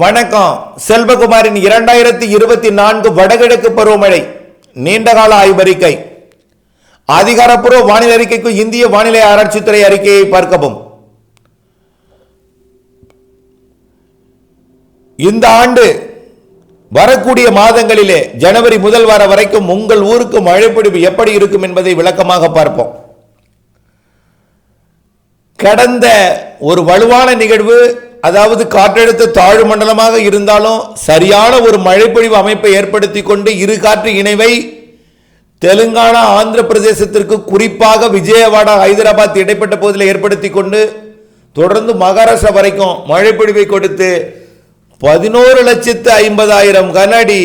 வணக்கம். செல்வகுமாரின் இரண்டாயிரத்தி இருபத்தி நான்கு வடகிழக்கு பருவமழை நீண்டகால ஆய்வறிக்கை. அதிகாரப்பூர்வ வானிலை அறிக்கைக்கு இந்திய வானிலை ஆராய்ச்சித்துறை அறிக்கையை பார்க்கவும். இந்த ஆண்டு வரக்கூடிய மாதங்களிலே ஜனவரி முதல் வார வரைக்கும் உங்கள் ஊருக்கு மழைப்பிடிப்பு எப்படி இருக்கும் என்பதை விளக்கமாக பார்ப்போம். கடந்த ஒரு வலுவான நிகழ்வு அதாவது காற்றழுத்த தாழ்வு மண்டலமாக இருந்தாலும் சரியான ஒரு மழைப்பொழிவு அமைப்பை ஏற்படுத்தி கொண்டு இரு காற்று இணைவை தெலுங்கானா ஆந்திர பிரதேசத்திற்கு குறிப்பாக விஜயவாடா ஹைதராபாத் இடைப்பட்ட பகுதியில் ஏற்படுத்தி கொண்டு தொடர்ந்து மகாராஷ்டிரா வரைக்கும் மழைப்பொழிவை கொடுத்து பதினோரு லட்சத்து ஐம்பதாயிரம் கனஅடி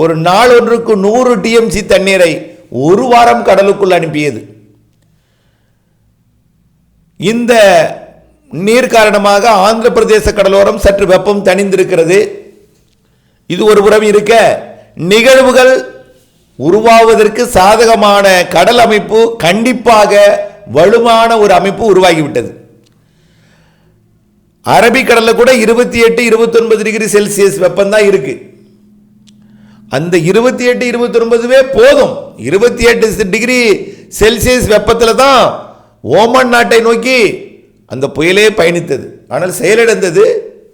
ஒரு நாள் ஒன்றுக்கு நூறு டிஎம்சி தண்ணீரை ஒரு வாரம் கடலுக்குள் அனுப்பியது. இந்த நீர் காரணமாக ஆந்திர பிரதேச கடலோரம் சற்று வெப்பம் தணிந்திருக்கிறது. இது ஒரு புறம் இருக்க நிகழ்வுகள் உருவாவதற்கு சாதகமான கடல் அமைப்பு கண்டிப்பாக வலுவான ஒரு அமைப்பு உருவாகிவிட்டது. அரபிக்கடலில் கூட இருபத்தி எட்டு இருபத்தி ஒன்பது டிகிரி செல்சியஸ் வெப்பம் தான் இருக்கு. அந்த இருபத்தி எட்டு இருபத்தி ஒன்பதுவே போதும். இருபத்தி எட்டு டிகிரி செல்சியஸ் வெப்பத்தில் தான் ஓமன் நாட்டை நோக்கி அந்த புயலே பயணித்தது. ஆனால் செயலிழந்தது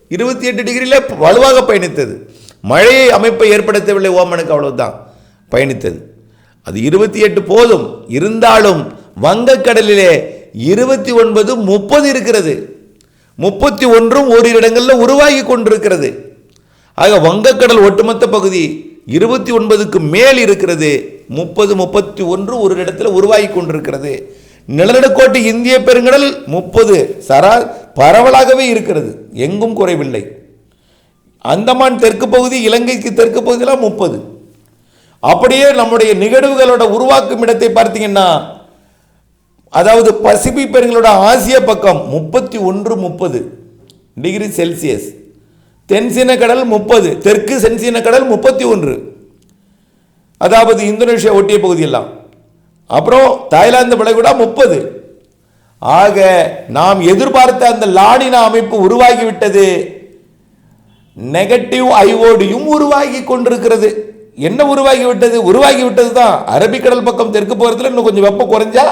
இருபத்தி எட்டு டிகிரியில் வலுவாக பயணித்தது. மழை அமைப்பை ஏற்படுத்தவில்லை ஓமனுக்கு அவ்வளவுதான் பயணித்தது. அது இருபத்தி எட்டு போதும். இருந்தாலும் வங்கக்கடலிலே இருபத்தி ஒன்பது முப்பது இருக்கிறது. முப்பத்தி ஒன்றும் ஓரிரு இடங்களில் உருவாகி கொண்டிருக்கிறது. ஆக வங்கக்கடல் ஒட்டுமொத்த பகுதி இருபத்தி ஒன்பதுக்கு மேல் இருக்கிறது. முப்பது முப்பத்தி ஒன்று ஒரு இடத்துல உருவாகி கொண்டிருக்கிறது. நிலநடுக்கோட்டு இந்திய பெருங்கடல் முப்பது சரா பரவலாகவே இருக்கிறது. எங்கும் குறைவில்லை. அந்தமான் தெற்கு பகுதி இலங்கைக்கு தெற்கு பகுதியெல்லாம் முப்பது. அப்படியே நம்முடைய நிகழ்வுகளோட உருவாக்கும் இடத்தை பார்த்தீங்கன்னா அதாவது பசிபிக் பெருங்களோட ஆசிய பக்கம் முப்பத்தி ஒன்று முப்பது டிகிரி செல்சியஸ். தென்சீன கடல் முப்பது தெற்கு சென்சீன கடல் முப்பத்தி ஒன்று. அதாவது இந்தோனேஷியா ஒட்டிய பகுதியெல்லாம். அப்புறம் தாய்லாந்து வளைகுடா முப்பது. ஆக நாம் எதிர்பார்த்த அந்த லாடின அமைப்பு உருவாகிவிட்டது. நெகட்டிவ் ஐஓடியும் உருவாகி கொண்டிருக்கிறது. என்ன உருவாகிவிட்டது? உருவாகிவிட்டது உருவாகி விட்டது தான் அரபிக்கடல் பக்கம் தெற்கு போகிறதுல இன்னும் கொஞ்சம் வெப்பம் குறைஞ்சா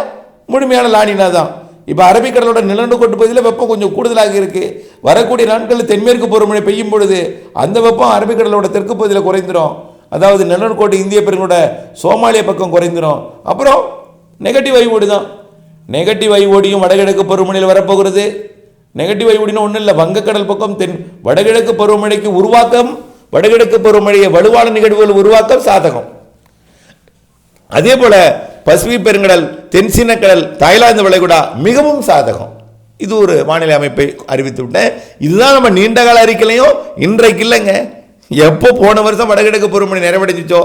முழுமையான லானினா தான். இப்போ அரபிக்கடலோட நிலநடுக்கோட்டு பகுதியில் வெப்பம் கொஞ்சம் கூடுதலாக இருக்குது வரக்கூடிய நாட்களில் தென்மேற்கு பருவமழை பெய்யும் பொழுது அந்த வெப்பம் அரபிக்கடலோட தெற்கு பகுதியில் குறைந்துடும் அதாவது நிலநடுக்கோட்டு இந்திய பெருங்கோட சோமாலிய பக்கம் குறைந்துடும் அப்புறம் நெகட்டிவ் ஐஓடி தான் நெகட்டிவ் ஐஓடியும் வடகிழக்கு பருவமழையில் வரப்போகிறது. நெகட்டிவ் ஐஓடினா ஒன்றும் இல்லை வங்கக்கடல் பக்கம் தென் வடகிழக்கு பருவமழைக்கு உருவாக்கம் வடகிழக்கு பருவமழையை வலுவான நிகழ்வுகள் உருவாக்கம் சாதகம். அதே போல பசிபிக் பெருங்கடல் தென்சீனக்கடல் தாய்லாந்து வளைகுடா மிகவும் சாதகம். இது ஒரு வானிலை அமைப்பை அறிவித்து விட்டேன். இதுதான் நம்ம நீண்ட கால அறிக்கையிலையும் இன்றைக்கு இல்லைங்க. எப்போ போன வருஷம் வடகிழக்கு பருவமழை நிறைவடைஞ்சிச்சோ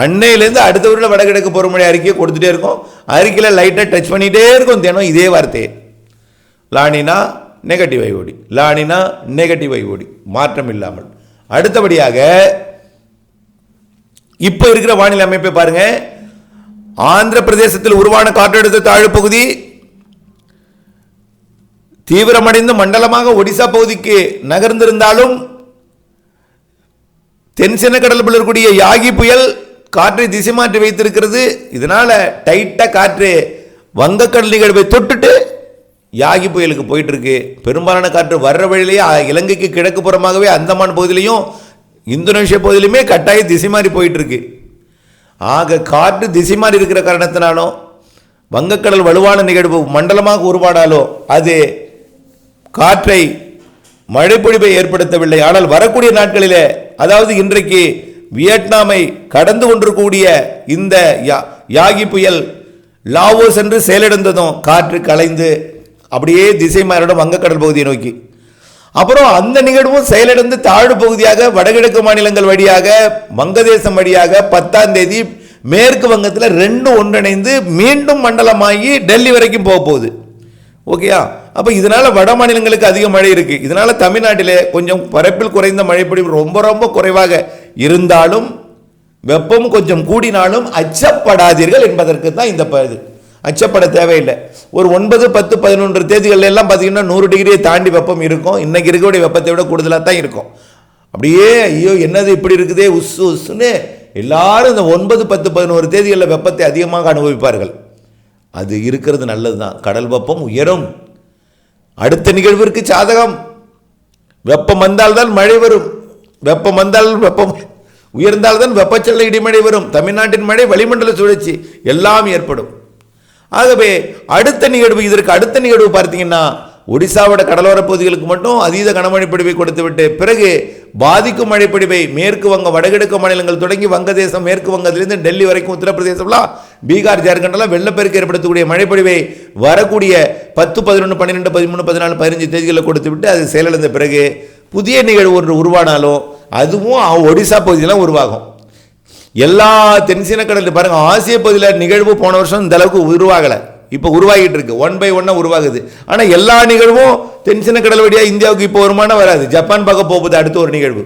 அன்னையிலேருந்து அடுத்த வருடம் வடகிழக்கு பருவமழை அறிக்கையை கொடுத்துட்டே இருக்கும். அறிக்கையில் லைட்டாக டச் பண்ணிகிட்டே இருக்கும் தினம் இதே வார்த்தையை. La Nina negative IOD La Nina negative IOD மாற்றம் இல்லாமல். அடுத்தபடியாக இப்போ இருக்கிற வானிலை அமைப்பை பாருங்க. ஆந்திர பிரதேசத்தில் உருவான காற்றழுத்த தாழ்வு பகுதி தீவிரமடைந்து மண்டலமாக ஒடிசா பகுதிக்கு நகர்ந்திருந்தாலும் தென்சென்ன கடல் இருக்கக்கூடிய யாகி புயல் காற்றை திசை மாற்றி வைத்திருக்கிறது. இதனால டைட்டா காற்று வங்கக்கடல் நிகழ்வை தொட்டுட்டு யாகி புயலுக்கு போயிட்டு இருக்கு பெரும்பாலான காற்று வர்ற வழியிலேயே இலங்கைக்கு கிழக்கு புறமாகவே அந்தமான் பகுதியிலையும் இந்தோனேஷியா பகுதியிலுமே கட்டாய திசை மாறி போயிட்டு இருக்கு ஆக காற்று திசை மாறி இருக்கிற காரணத்தினாலும் வங்கக்கடல் வலுவான நிகழ்வு மண்டலமாக உருவானாலோ அது காற்றை மழைப்பொழிவை ஏற்படுத்தவில்லை. ஆனால் வரக்கூடிய நாட்களிலே அதாவது இன்றைக்கு வியட்நாமை கடந்து கொண்டிருக்கக்கூடிய இந்த யா- யாகி புயல் லாவோ சென்று செயலிழந்ததும் காற்று கலைந்து அப்படியே திசை மாறிடும் வங்கக்கடல் பகுதியை நோக்கி. அப்புறம் அந்த நிகழ்வும் செயலிழந்து தாழ்வு பகுதியாக வடகிழக்கு மாநிலங்கள் வழியாக வங்கதேசம் வழியாக பத்தாம் தேதி மேற்கு வங்கத்தில் ரெண்டும் ஒன்றிணைந்து மீண்டும் மண்டலமாகி டெல்லி வரைக்கும் போக போகுது ஓகேயா அப்போ இதனால் வட மாநிலங்களுக்கு அதிக மழை இருக்குது இதனால் தமிழ்நாட்டிலே கொஞ்சம் பரப்பில் குறைந்த மழைப்பொழிவு ரொம்ப ரொம்ப குறைவாக இருந்தாலும் வெப்பம் கொஞ்சம் கூடினாலும் அச்சப்படாதீர்கள் என்பதற்கு தான் இந்த ப- இது. அச்சப்பட தேவையில்லை. ஒரு ஒன்பது பத்து பதினொன்று தேதிகள் எல்லாம் பார்த்தீங்கன்னா நூறு டிகிரியை தாண்டி வெப்பம் இருக்கும். இன்றைக்கி இருக்கக்கூடிய வெப்பத்தை விட கூடுதலாக தான் இருக்கும். அப்படியே ஐயோ என்னது இப்படி இருக்குதே உஸ் உஸ்ஸுன்னு எல்லாரும் இந்த ஒன்பது பத்து பதினோரு தேதிகளில் வெப்பத்தை அதிகமாக அனுபவிப்பார்கள். அது இருக்கிறது நல்லது தான் கடல் வெப்பம் உயரும். அடுத்த நிகழ்விற்கு சாதகம். வெப்பம் வந்தால்தான் மழை வரும். வெப்பம் வந்தால் வெப்பம் உயர்ந்தால்தான் வெப்பச்சல்ல இடிமழை வரும். தமிழ்நாட்டின் மழை வளிமண்டல சுழற்சி எல்லாம் ஏற்படும். ஆகவே அடுத்த நிகழ்வு இதற்கு அடுத்த நிகழ்வு பார்த்தீங்கன்னா ஒடிசாவோட கடலோர பகுதிகளுக்கு மட்டும் அதீத கனமழை பொழிவை கொடுத்துவிட்டு பிறகு பாதிக்கும் மழை மேற்கு வங்க வடகிழக்கு மாநிலங்கள் தொடங்கி வங்கதேசம் மேற்கு வங்கத்திலிருந்து டெல்லி வரைக்கும் உத்தரப்பிரதேசம்லாம் பீகார் ஜார்க்கண்டெல்லாம் வெள்ளப்பெருக்கு ஏற்படுத்தக்கூடிய மழைப்பொழிவை வரக்கூடிய பத்து பதினொன்று பன்னிரெண்டு பதிமூணு பதினாலு பதினஞ்சு தேதிகளில் கொடுத்து விட்டு அது செயலிழந்த பிறகு புதிய நிகழ்வு ஒன்று உருவானாலும் அதுவும் ஒடிசா பகுதியெல்லாம் உருவாகும். எல்லா தென்சீன கடல் பாருங்க ஆசிய பகுதியில் நிகழ்வு போன வருஷம் இந்த அளவுக்கு உருவாகலை. இப்போ உருவாகிட்டு இருக்கு. ஒன் பை ஒன்னாக உருவாகுது. ஆனால் எல்லா நிகழ்வும் தென்சீன கடல் வழியாக இந்தியாவுக்கு இப்போ வருமானம் வராது. ஜப்பான் பார்க்க போகுது அடுத்த ஒரு நிகழ்வு.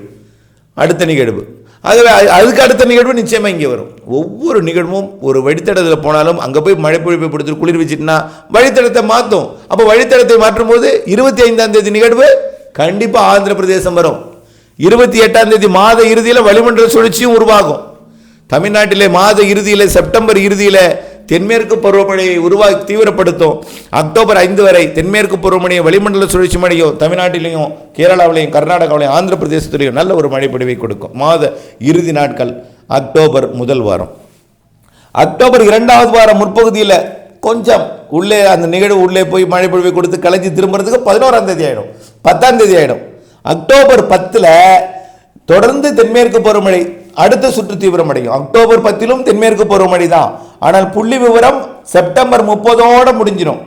அடுத்த நிகழ்வு. ஆகவே அது- அதுக்கு அடுத்த நிகழ்வு நிச்சயமாக இங்கே வரும். ஒவ்வொரு நிகழ்வும் ஒரு வழித்தடத்தில் போனாலும் அங்கே போய் மழை பொழிப்பை கொடுத்து குளிர் வச்சுட்டுனா வழித்தடத்தை மாற்றும் அப்போ வழித்தடத்தை மாற்றும் போது இருபத்தி ஐந்தாம் தேதி நிகழ்வு கண்டிப்பாக ஆந்திர பிரதேசம் வரும். இருபத்தி எட்டாம் தேதி மாத இறுதியில் வளிமண்டல சுழற்சியும் உருவாகும். தமிழ்நாட்டிலே மாத இறுதியில் செப்டம்பர் இறுதியில் தென்மேற்கு பருவமழையை உருவாக்கி தீவிரப்படுத்தும். அக்டோபர் ஐந்து வரை தென்மேற்கு பருவமழையை வளிமண்டல சுழற்சி மழையும் தமிழ்நாட்டிலையும் கேரளாவிலையும் கர்நாடகாவிலையும் ஆந்திர பிரதேசத்திலையும் நல்ல ஒரு மழை கொடுக்கும். மாத இறுதி நாட்கள் அக்டோபர் முதல் வாரம். அக்டோபர் இரண்டாவது வாரம் முற்பகுதியில் கொஞ்சம் உள்ளே அந்த நிகழ்வு உள்ளே போய் மழை பொழிவை கொடுத்து கலைஞ்சி திரும்புறதுக்கு பதினோராம் தேதி ஆகிடும் பத்தாம் தேதி ஆகிடும் அக்டோபர் பத்தில் தொடர்ந்து தென்மேற்கு பருவமழை அடுத்த சுற்று தீவிரமடையும் அக்டோபர் பத்திலும் தென்மேற்கு பருவமழை தான். ஆனால் புள்ளி விவரம் செப்டம்பர் முப்பதோட முடிஞ்சிடும்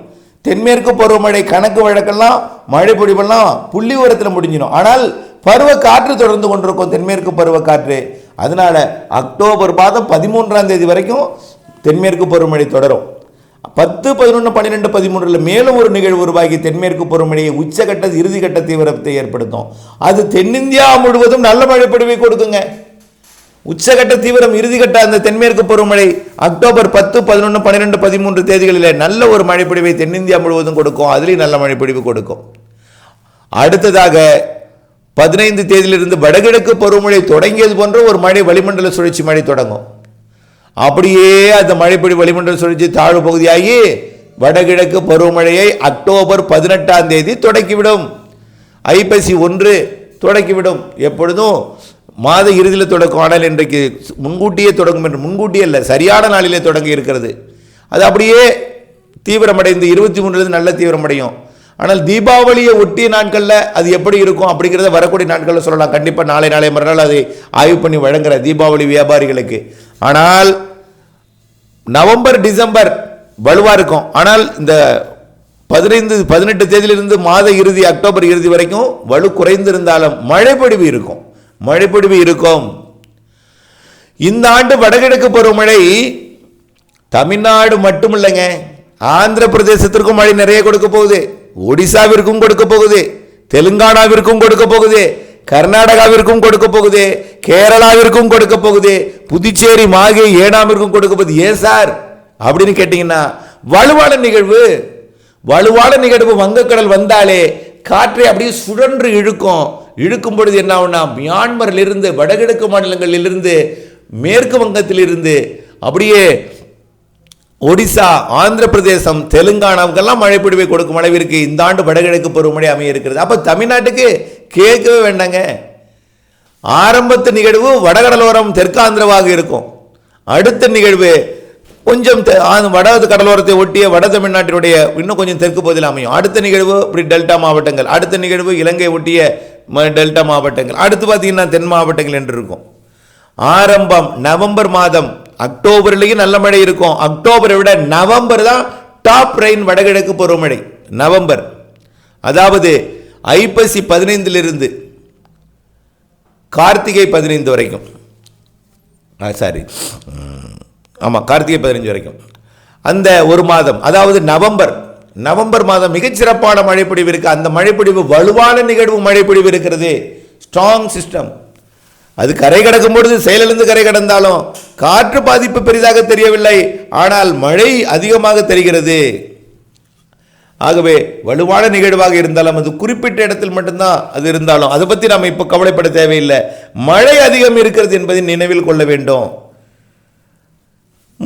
தென்மேற்கு பருவமழை கணக்கு வழக்கெல்லாம் மழை பொழிவெல்லாம் புள்ளி விவரத்தில் முடிஞ்சிடும் ஆனால் பருவ காற்று தொடர்ந்து கொண்டிருக்கும் தென்மேற்கு பருவ காற்று. அதனால அக்டோபர் மாதம் பதிமூன்றாம் தேதி வரைக்கும் தென்மேற்கு பருவமழை தொடரும். பத்து பதினொன்று பன்னிரெண்டு பதிமூன்றில் மேலும் ஒரு நிகழ்வு உருவாகி தென்மேற்கு பருவமழையை உச்சகட்ட இறுதிக்கட்ட தீவிரத்தை ஏற்படுத்தும். அது தென்னிந்தியா முழுவதும் நல்ல மழை பொழிவை கொடுக்குங்க. உச்சகட்ட தீவிரம் இறுதிக்கட்ட அந்த தென்மேற்கு பருவமழை அக்டோபர் பத்து பதினொன்று பன்னிரெண்டு பதிமூன்று தேதிகளில் நல்ல ஒரு மழைப்பொழிவை தென்னிந்தியா முழுவதும் கொடுக்கும். அதுலேயும் நல்ல மழைப்பொழிவு கொடுக்கும். அடுத்ததாக பதினைந்து தேதியிலிருந்து வடகிழக்கு பருவமழை தொடங்கியது போன்ற ஒரு மழை வளிமண்டல சுழற்சி மழை தொடங்கும். அப்படியே அந்த மழைப்பொழி வளிமண்டல சுழற்சி தாழ்வு பகுதியாகி வடகிழக்கு பருவமழையை அக்டோபர் பதினெட்டாம் தேதி தொடக்கிவிடும். ஐப்பசி ஒன்று தொடக்கிவிடும். எப்பொழுதும் மாத இறுதியில் தொடக்கும் ஆனால் இன்றைக்கு முன்கூட்டியே தொடங்கும் என்று முன்கூட்டியே இல்லை சரியான நாளிலே தொடங்கி இருக்கிறது. அது அப்படியே தீவிரமடைந்து இருபத்தி மூணுலேருந்து நல்ல தீவிரமடையும். ஆனால் தீபாவளியை ஒட்டிய நாட்களில் அது எப்படி இருக்கும் அப்படிங்கிறத வரக்கூடிய நாட்களில் சொல்லலாம். கண்டிப்பாக நாளை நாளை மறுநாள் அதை ஆய்வு பண்ணி வழங்குற தீபாவளி வியாபாரிகளுக்கு. ஆனால் நவம்பர் டிசம்பர் வலுவாக இருக்கும். ஆனால் இந்த பதினைந்து பதினெட்டு தேதியிலிருந்து மாத இறுதி அக்டோபர் இறுதி வரைக்கும் வலு குறைந்திருந்தாலும் மழைப்பொழிவு இருக்கும். மழைப்பொழிவு இருக்கும். இந்த ஆண்டு வடகிழக்கு பருவமழை தமிழ்நாடு மட்டும் இல்லைங்க ஆந்திர பிரதேசத்திற்கும் மழை நிறைய கொடுக்க போகுது. ஒடிசாவிற்கும் கொடுக்க போகுது. தெலுங்கானாவிற்கும் கொடுக்க போகுது. கர்நாடகாவிற்கும் கொடுக்க போகுது கேரளாவிற்கும் கொடுக்க போகுது புதுச்சேரி மாகே ஏனாமிற்கும் கொடுக்க போகுது. ஏன் சார்? அப்படின்னு கேட்டீங்கன்னா வலுவான நிகழ்வு. வலுவான நிகழ்வு வங்கக்கடல் வந்தாலே காற்றை அப்படியே சுழன்று இழுக்கும். இழுக்கும் பொழுது என்ன ஆகும்னா மியான்மரிலிருந்து வடகிழக்கு மாநிலங்களில் இருந்து மேற்கு வங்கத்திலிருந்து அப்படியே ஒடிசா ஆந்திர பிரதேசம் தெலுங்கானாவுக்கெல்லாம் மழை பொழிவை கொடுக்கும் அளவிற்கு இந்த ஆண்டு வடகிழக்கு பருவமழை அமைய இருக்கிறது. அப்போ தமிழ்நாட்டுக்கு கேட்கவே வேண்டாங்க. ஆரம்பத்து நிகழ்வு வடகடலோரம் தெற்காந்திரவாக இருக்கும். அடுத்த நிகழ்வு கொஞ்சம் வட கடலோரத்தை ஒட்டிய வட தமிழ்நாட்டினுடைய இன்னும் கொஞ்சம் தெற்கு பகுதியில் அமையும். அடுத்த நிகழ்வு இப்படி டெல்டா மாவட்டங்கள். அடுத்த நிகழ்வு இலங்கை ஒட்டிய ம- டெல்டா மாவட்டங்கள். அடுத்து பார்த்தீங்கன்னா தென் மாவட்டங்கள் என்று இருக்கும். ஆரம்பம் நவம்பர் மாதம். அக்டோபர்லேயும் நல்ல மழை இருக்கும். அக்டோபரை விட நவம்பர் தான் டாப் ரெயின் வடகிழக்கு பருவமழை. நவம்பர். அதாவது ஐப்பசி பதினைந்திலிருந்து கார்த்திகை பதினைந்து வரைக்கும். சாரி ஆமாம் கார்த்திகை பதினைஞ்சு வரைக்கும். அந்த ஒரு மாதம் அதாவது நவம்பர் நவம்பர் மாதம் மிகச்சிறப்பான மழைப்பொழிவு இருக்குது அந்த மழைப்பொழிவு வலுவான நிகழ்வு மழைப்பொழிவு இருக்கிறது. ஸ்ட்ராங் சிஸ்டம் அது கரை கடக்கும் பொழுது செயலிலிருந்து கரை கடந்தாலும் காற்று பாதிப்பு பெரிதாக தெரியவில்லை. ஆனால் மழை அதிகமாக தெரிகிறது. ஆகவே வலுவான நிகழ்வாக இருந்தாலும் அது குறிப்பிட்ட இடத்தில் மட்டும்தான் அது இருந்தாலும் அதை பற்றி நாம் இப்போ கவலைப்பட தேவையில்லை. மழை அதிகம் இருக்கிறது என்பதை நினைவில் கொள்ள வேண்டும்.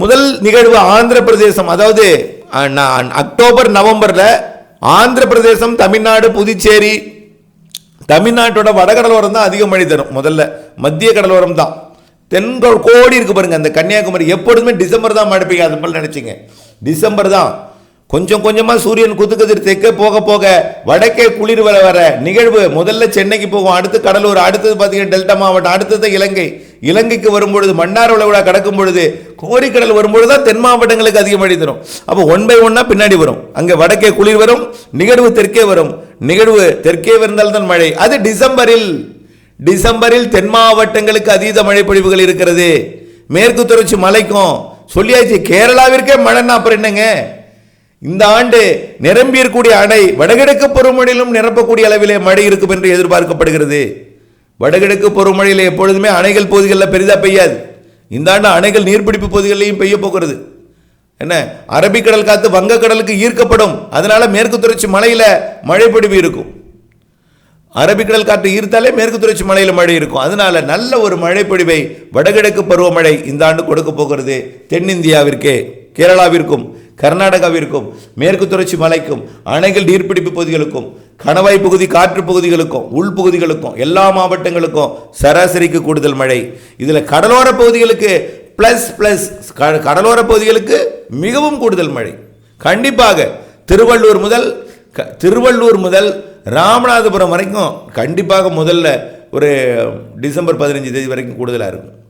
முதல் நிகழ்வு ஆந்திர பிரதேசம். அதாவது நான் அக்டோபர் நவம்பரில் ஆந்திர பிரதேசம் தமிழ்நாடு புதுச்சேரி தமிழ்நாட்டோட வடகடலோரம் தான் அதிக மழை தரும். முதல்ல மத்திய கடலோரம் தான். தென்கோள் கோடி இருக்கு பாருங்க அந்த கன்னியாகுமரி. எப்பொழுதுமே டிசம்பர் தான் மழை பெய்யும் அது போல நினைச்சிங்க. டிசம்பர் தான். கொஞ்சம் கொஞ்சமாக சூரியன் குத்துக்கதிர் தெற்கே போக போக வடக்கே குளிர் வர வர நிகழ்வு. முதல்ல சென்னைக்கு போகும் அடுத்து கடலூர் அடுத்தது பார்த்தீங்கன்னா டெல்டா மாவட்டம் அடுத்தது இலங்கை. இலங்கைக்கு வரும்பொழுது மன்னார் விழா கடக்கும் பொழுது கோரிக்கடல் வரும்பொழுது தான் தென் மாவட்டங்களுக்கு அதிக மழை தரும். அப்போ ஒன் பை ஒன்னா பின்னாடி வரும். அங்கே வடக்கே குளிர் வரும் நிகழ்வு தெற்கே வரும். நிகழ்வு தெற்கே வந்தால் தான் மழை. அது டிசம்பரில் டிசம்பரில் தென் மாவட்டங்களுக்கு அதீத மழைப்பொழிவுகள் இருக்கிறது. மேற்கு தொடர்ச்சி மலைக்கும் சொல்லியாச்சு கேரளாவிற்கே மழைன்னா அப்புறம் என்னங்க? இந்த ஆண்டு நிரம்பியிருக்கூடிய அணை வடகிழக்கு பருவமழையிலும் நிரப்பக்கூடிய அளவிலே மழை இருக்கும் என்று எதிர்பார்க்கப்படுகிறது. வடகிழக்கு பருவமழையில் எப்பொழுதுமே அணைகள் பகுதிகளில் பெரிதாக பெய்யாது. இந்த ஆண்டு அணைகள் நீர்பிடிப்பு பகுதிகளிலையும் பெய்ய போகிறது. என்ன? அரபிக்கடல் காத்து வங்கக்கடலுக்கு ஈர்க்கப்படும். அதனால மேற்கு தொடர்ச்சி மலையில் மழை இருக்கும். அரபிக்கடல் காற்று ஈர்த்தாலே மேற்கு தொடர்ச்சி மலையில் மழை இருக்கும். அதனால நல்ல ஒரு மழைப்பொழிவை வடகிழக்கு பருவமழை இந்த ஆண்டு கொடுக்க போகிறது தென்னிந்தியாவிற்கே கேரளாவிற்கும். கர்நாடகாவிற்கும் மேற்கு தொடர்ச்சி மலைக்கும் அணைகள் நீர்பிடிப்பு பகுதிகளுக்கும் கணவாய் பகுதி காற்று பகுதிகளுக்கும் உள்பகுதிகளுக்கும் எல்லா மாவட்டங்களுக்கும் சராசரிக்கு கூடுதல் மழை. இதில் கடலோர பகுதிகளுக்கு ப்ளஸ் ப்ளஸ் கடலோர பகுதிகளுக்கு மிகவும் கூடுதல் மழை. கண்டிப்பாக திருவள்ளூர் முதல் க- திருவள்ளூர் முதல் ராமநாதபுரம் வரைக்கும் கண்டிப்பாக முதல்ல ஒரு டிசம்பர் பதினஞ்சு தேதி வரைக்கும் கூடுதலாக இருக்கும்.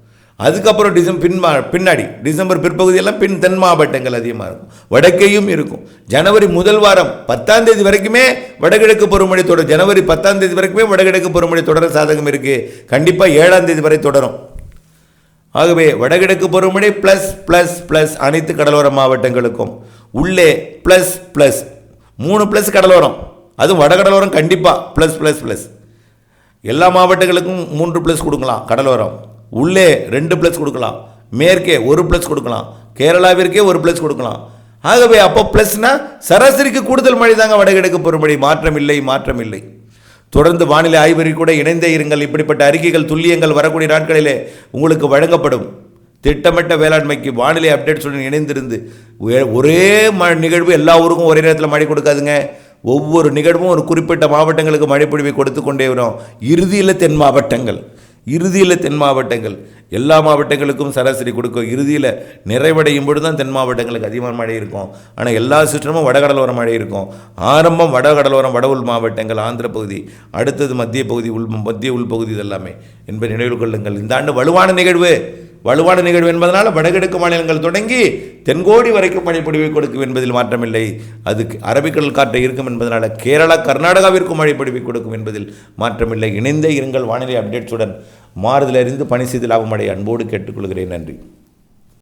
அதுக்கப்புறம் டிசம் பின் மா- பின்னாடி டிசம்பர் பிற்பகுதியெல்லாம் பின் தென் மாவட்டங்கள் அதிகமாக இருக்கும். வடக்கேயும் இருக்கும். ஜனவரி முதல் வாரம் பத்தாம் தேதி வரைக்குமே வடகிழக்கு பருவமழை தொடர் ஜனவரி பத்தாம் தேதி வரைக்குமே வடகிழக்கு பருவமழை தொடர சாதகம் இருக்குது கண்டிப்பாக ஏழாம் தேதி வரை தொடரும். ஆகவே வடகிழக்கு பருவமழை ப்ளஸ் ப்ளஸ் ப்ளஸ் அனைத்து கடலோர மாவட்டங்களுக்கும். உள்ளே ப்ளஸ் ப்ளஸ் மூணு ப்ளஸ் கடலோரம். அதுவும் வடகடலோரம் கண்டிப்பாக ப்ளஸ் ப்ளஸ் ப்ளஸ் எல்லா மாவட்டங்களுக்கும் மூன்று ப்ளஸ் கொடுக்கலாம் கடலோரம். உள்ளே ரெண்டு ப்ளஸ் கொடுக்கலாம். மேற்கே ஒரு ப்ளஸ் கொடுக்கலாம். கேரளாவிற்கே ஒரு ப்ளஸ் கொடுக்கலாம். ஆகவே அப்போ ப்ளஸ்னா சராசரிக்கு கூடுதல் மழை தாங்க வடகிழக்கு பருவமழை மாற்றம் இல்லை மாற்றம் இல்லை. தொடர்ந்து வானிலை ஆய்வறி கூட இணைந்தே இருங்கள். இப்படிப்பட்ட அறிக்கைகள் துல்லியங்கள் வரக்கூடிய நாட்களிலே உங்களுக்கு வழங்கப்படும். திட்டமிட்ட வேளாண்மைக்கு வானிலை அப்டேட்ஸுடன் இணைந்திருந்து ஒரே- ம நிகழ்வு எல்லா ஊருக்கும் ஒரே நேரத்தில் மழை கொடுக்காதுங்க. ஒவ்வொரு நிகழ்வும் ஒரு குறிப்பிட்ட மாவட்டங்களுக்கு மழைப்பொழிவை கொடுத்து கொண்டே வரும். இறுதியில் தென் மாவட்டங்கள். இறுதியில் தென் மாவட்டங்கள். எல்லா மாவட்டங்களுக்கும் சராசரி கொடுக்கும். இறுதியில் நிறைவடையும் பொழுது தான் தென் மாவட்டங்களுக்கு அதிகமான மழை இருக்கும். ஆனால் எல்லா சிஸ்டமும் வடகடலோர மழை இருக்கும். ஆரம்பம் வடகடலோரம் வட உள் மாவட்டங்கள் ஆந்திர பகுதி அடுத்தது மத்திய பகுதி உள் மத்திய உள்பகுதி இதெல்லாமே. என்பதை நினைவில் கொள்ளுங்கள். இந்த ஆண்டு வலுவான நிகழ்வு. வலுவான நிகழ்வு என்பதனால் வடகிழக்கு மாநிலங்கள் தொடங்கி தென்கோடி வரைக்கும் மழைப்பொழிவை கொடுக்கும் என்பதில் மாற்றமில்லை. அதுக்கு அரபிக்கடல் காற்றை இருக்கும் என்பதனால் கேரளா கர்நாடகாவிற்கும் மழைப்பொழிவை கொடுக்கும் என்பதில் மாற்றமில்லை. இணைந்தே இருங்கள் வானிலை அப்டேட்ஸுடன். மாறுதல் அறிந்து பணி செய்து லாபமடைய. அன்போடு கேட்டுக்கொள்கிறேன். நன்றி.